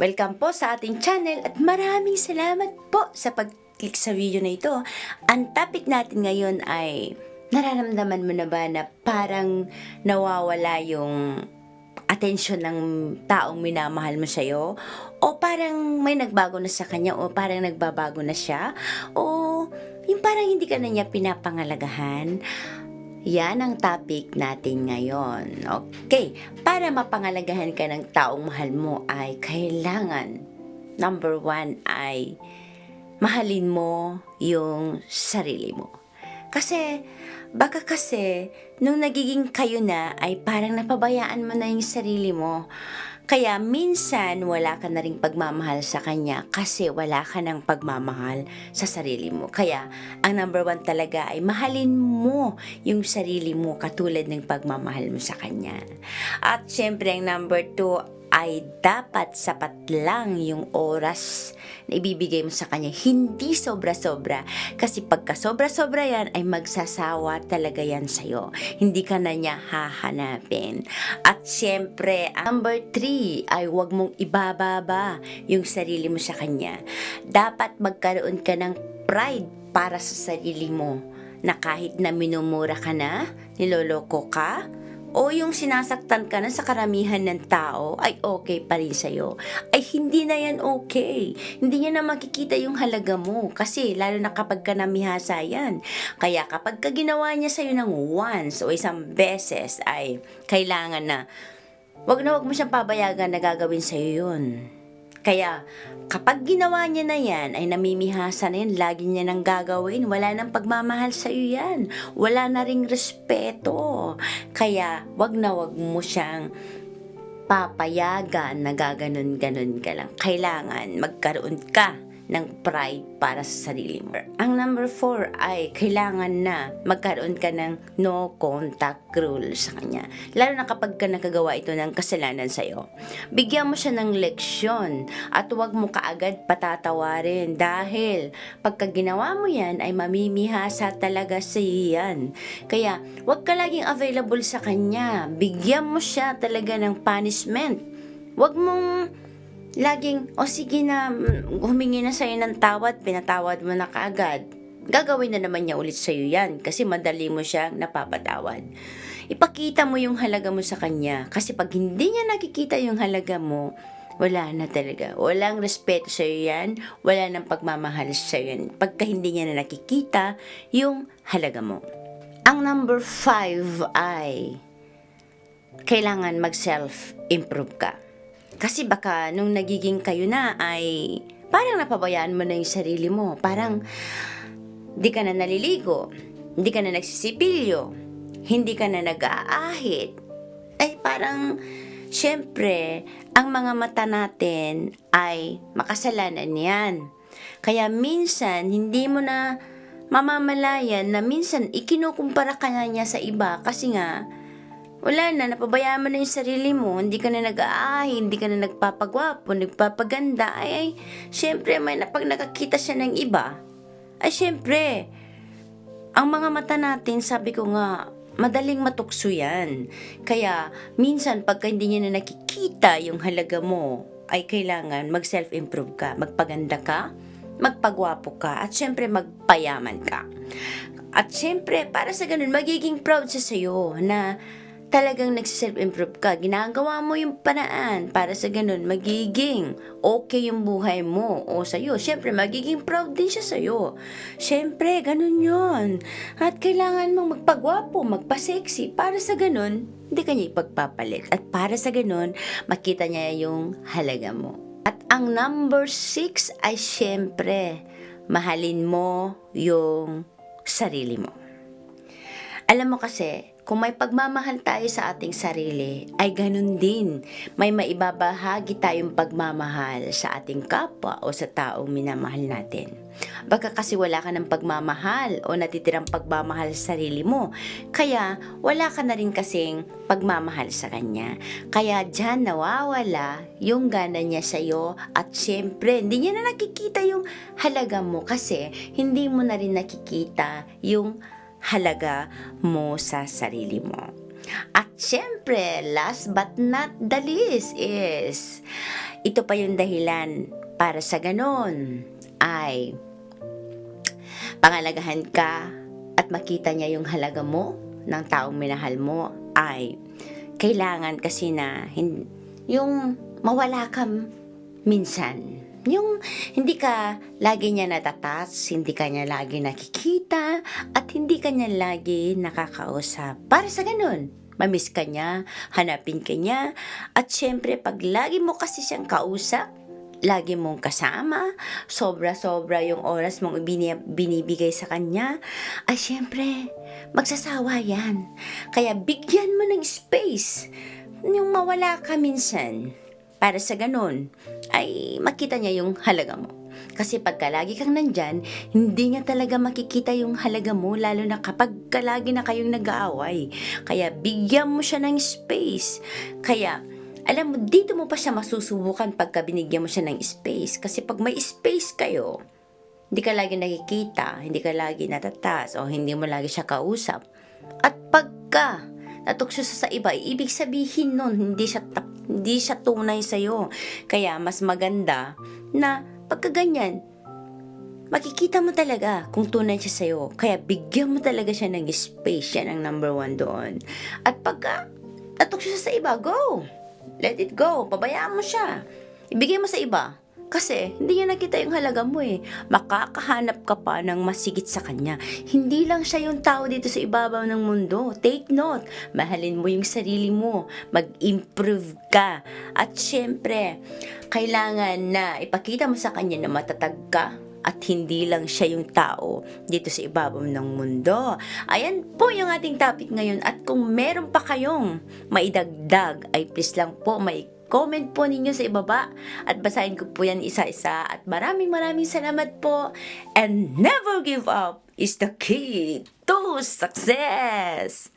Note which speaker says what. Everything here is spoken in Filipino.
Speaker 1: Welcome po sa ating channel at maraming salamat po sa pag-click sa video na ito. Ang topic natin ngayon ay nararamdaman mo na ba na parang nawawala yung atensyon ng taong minamahal mo sa'yo? O parang may nagbago na sa kanya o parang nagbabago na siya? O yung parang hindi ka na niya pinapangalagahan? Yan ang topic natin ngayon. Okay, para mapangalagahan ka ng taong mahal mo ay kailangan, number one ay mahalin mo yung sarili mo. Kasi, baka kasi, nung nagiging kayo na, ay parang napabayaan mo na yung sarili mo. Kaya minsan wala ka na ring pagmamahal sa kanya kasi wala ka ng pagmamahal sa sarili mo. Kaya ang number one talaga ay mahalin mo yung sarili mo katulad ng pagmamahal mo sa kanya. At syempre ang number two ay dapat sapat lang yung oras na ibibigay mo sa kanya. Hindi sobra-sobra. Kasi pagka sobra-sobra yan, ay magsasawa talaga yan sa'yo. Hindi ka na niya hahanapin. At syempre, number three ay huwag mong ibababa yung sarili mo sa kanya. Dapat magkaroon ka ng pride para sa sarili mo na kahit na minumura ka na, niloloko ka, o yung sinasaktan ka na sa karamihan ng tao ay okay pa rin sa'yo, ay hindi na yan okay. Hindi niya na makikita yung halaga mo kasi lalo na kapag ka namihasa yan. Kaya kapag ka ginawa niya sa'yo ng once o isang beses ay kailangan na wag na wag mo siyang pabayagan na gagawin sa'yo yun. Kaya, kapag ginawa niya na yan, ay namimihasa na yan, lagi niya nang gagawin, wala nang pagmamahal sa iyo yan. Wala na ring respeto. Kaya, wag na wag mo siyang papayagan na gaganon-ganon ka lang. Kailangan magkaroon ka ng pride para sa sarili mo. Ang number four ay kailangan na magkaroon ka ng no contact rule sa kanya. Lalo na kapag ka nakagawa ito ng kasalanan sa'yo. Bigyan mo siya ng leksyon at huwag mo kaagad patatawarin dahil pagka ginawa mo yan ay mamimihasa talaga sa yan. Kaya huwag ka laging available sa kanya. Bigyan mo siya talaga ng punishment. Huwag mong laging, o sige na, mm, humingi na sa'yo ng tawad, pinatawad mo na kaagad. Gagawin na naman niya ulit sa'yo yan kasi madali mo siya napapatawad. Ipakita mo yung halaga mo sa kanya kasi pag hindi niya nakikita yung halaga mo, wala na talaga. Walang respeto sa'yo yan, wala nang pagmamahal sa'yo yan. Pagka hindi niya na nakikita yung halaga mo. Ang number five ay kailangan mag-self-improve ka. Kasi baka nung nagiging kayo na ay parang napabayaan mo na yung sarili mo. Parang di ka na naliligo, hindi ka na nagsisipilyo, hindi ka na nag-aahit. Ay parang, syempre, ang mga mata natin ay makasalanan yan. Kaya minsan, hindi mo na mamamalayan na minsan ikinukumpara ka na niya sa iba kasi nga, wala na, napabayaan mo na yung sarili mo, hindi ka na nag-aahi, hindi ka na nagpapagwapo, nagpapaganda, ay, ay, syempre, may napag nakakita siya ng iba, ay, syempre, ang mga mata natin, sabi ko nga, madaling matukso yan. Kaya, minsan, pagka hindi niya na nakikita yung halaga mo, ay kailangan mag-self-improve ka, magpaganda ka, magpagwapo ka, at syempre, magpayaman ka. At syempre, para sa ganun, magiging proud siya sa'yo na talagang nagsiself-improve ka. Ginagawa mo yung panaan para sa ganun, magiging okay yung buhay mo o sa'yo. Siyempre, magiging proud din siya sa'yo. Siyempre, ganun yon At kailangan mong magpagwapo, magpa-sexy para sa ganun, hindi ka niya ipagpapalit. At para sa ganun, makita niya yung halaga mo. At ang number six ay siyempre, mahalin mo yung sarili mo. Alam mo kasi, kung may pagmamahal tayo sa ating sarili, ay ganun din. May maibabahagi tayong pagmamahal sa ating kapwa o sa taong minamahal natin. Baka kasi wala ka ng pagmamahal o natitirang pagmamahal sa sarili mo. Kaya wala ka na rin kasing pagmamahal sa kanya. Kaya dyan nawawala yung gana niya sa'yo at syempre hindi niya na nakikita yung halaga mo kasi hindi mo na rin nakikita yung halaga mo sa sarili mo. At syempre, last but not the least is, ito pa yung dahilan para sa ganon ay pangalagahan ka at makita niya yung halaga mo ng taong minahal mo ay kailangan kasi na yung mawala ka minsan. Yung hindi ka lagi niya natatas, hindi ka niya lagi nakikita, at hindi ka niya lagi nakakausap. Para sa ganun, mamiss ka niya, hanapin ka niya, at syempre pag lagi mo kasi siyang kausap, lagi mong kasama, sobra-sobra yung oras mong binibigay sa kanya, ay syempre, magsasawa yan. Kaya bigyan mo ng space yung mawala ka minsan. Para sa ganun, ay makita niya yung halaga mo. Kasi pagka lagi kang nandyan, hindi niya talaga makikita yung halaga mo, lalo na kapag lagi na kayong nag-aaway. Kaya bigyan mo siya ng space. Kaya, alam mo, dito mo pa siya masusubukan pagka binigyan mo siya ng space. Kasi pag may space kayo, hindi ka lagi nakikita, hindi ka lagi natatas, o hindi mo lagi siya kausap. At pagka natukso sa iba, ibig sabihin nun, hindi siya, tap, hindi siya tunay sa'yo. Kaya mas maganda na pagka ganyan, makikita mo talaga kung tunay siya sa'yo. Kaya bigyan mo talaga siya ng space. Yan ang number one doon. At pagka natukso siya sa iba, go! Let it go. Pabayaan mo siya. Ibigay mo sa iba. Kasi hindi niya nakita yung halaga mo eh. Makakahanap ka pa ng masigit sa kanya. Hindi lang siya yung tao dito sa ibabaw ng mundo. Take note. Mahalin mo yung sarili mo. Mag-improve ka. At syempre, kailangan na ipakita mo sa kanya na matatag ka at hindi lang siya yung tao dito sa ibabaw ng mundo. Ayan po yung ating topic ngayon at kung meron pa kayong maidagdag ay please lang po may comment po ninyo sa ibaba at basahin ko po yan isa-isa at maraming maraming salamat po and never give up is the key to success!